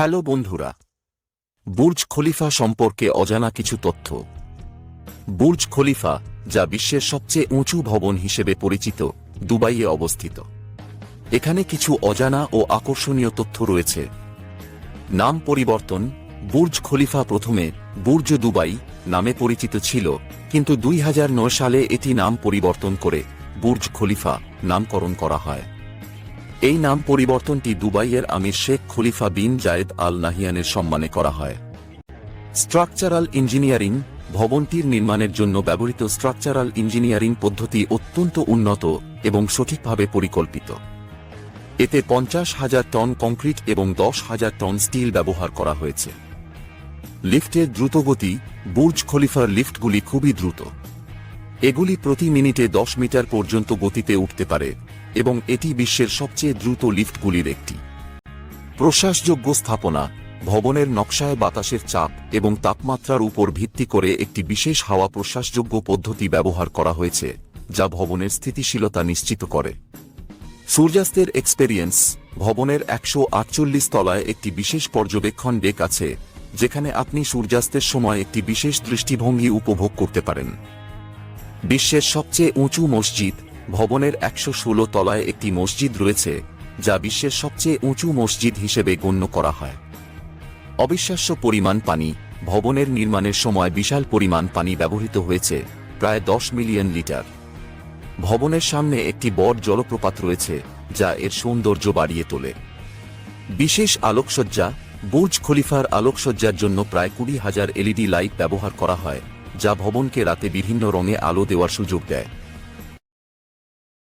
Hello বন্ধুরা, Burj Khalifa সম্পর্কে অজানা কিছু তথ্য। বুর্জ খলিফা, যা বিশ্বের সবচেয়ে উঁচু ভবন হিসেবে পরিচিত, দুবাইয়ে অবস্থিত। এখানে কিছু অজানা ও আকর্ষণীয় তথ্য রয়েছে। নাম পরিবর্তন, বুর্জ খলিফা প্রথমে বুর্জ দুবাই নামে পরিচিত ছিল, কিন্তু দুই হাজার নয় সালে এটি নাম পরিবর্তন করে বুর্জ খলিফা নামকরণ করা হয়। এই নাম পরিবর্তনটি দুবাইয়ের আমির শেখ খলিফা বিন জায়েদ আল নাহিয়ানের সম্মানে করা হয়। স্ট্রাকচারাল ইঞ্জিনিয়ারিং ভবনটির নির্মাণের জন্য ব্যবহৃত স্ট্রাকচারাল ইঞ্জিনিয়ারিং পদ্ধতি অত্যন্ত উন্নত এবং সঠিকভাবে পরিকল্পিত। এতে পঞ্চাশ হাজার টন কংক্রিট এবং দশ হাজার টন স্টিল ব্যবহার করা হয়েছে। লিফটের দ্রুতগতি বুর্জ খলিফার লিফটগুলি খুবই দ্রুত। এগুলি প্রতি মিনিটে দশ মিটার পর্যন্ত গতিতে উঠতে পারে, এবং এটি বিশ্বের সবচেয়ে দ্রুত লিফটগুলির একটি। প্রশ্বাসযোগ্য স্থাপনা, ভবনের নকশায় বাতাসের চাপ এবং তাপমাত্রার উপর ভিত্তি করে একটি বিশেষ হাওয়া প্রশ্বাসযোগ্য পদ্ধতি ব্যবহার করা হয়েছে, যা ভবনের স্থিতিশীলতা নিশ্চিত করে। সূর্যাস্তের এক্সপেরিয়েন্স ভবনের একশো আটচল্লিশ তলায় একটি বিশেষ পর্যবেক্ষণ ডেক আছে, যেখানে আপনি সূর্যাস্তের সময় একটি বিশেষ দৃষ্টিভঙ্গি উপভোগ করতে পারেন। বিশ্বের সবচেয়ে উঁচু মসজিদ, ভবনের একশো ষোলো তলায় একটি মসজিদ রয়েছে, যা বিশ্বের সবচেয়ে উঁচু মসজিদ হিসেবে গণ্য করা হয়। অবিশ্বাস্য পরিমাণ পানি, ভবনের নির্মাণের সময় বিশাল পরিমাণ পানি ব্যবহৃত হয়েছে, প্রায় দশ মিলিয়ন লিটার। ভবনের সামনে একটি বড় জলপ্রপাত রয়েছে, যা এর সৌন্দর্য বাড়িয়ে তোলে। বিশেষ আলোকসজ্জা, বুর্জ খলিফার আলোকসজ্জার জন্য প্রায় কুড়ি হাজার এলইডি লাইট ব্যবহার করা হয়। যা ভবনকে রাতে বিভিন্ন রঙে আলো দেওয়ার সুযোগ দেয়।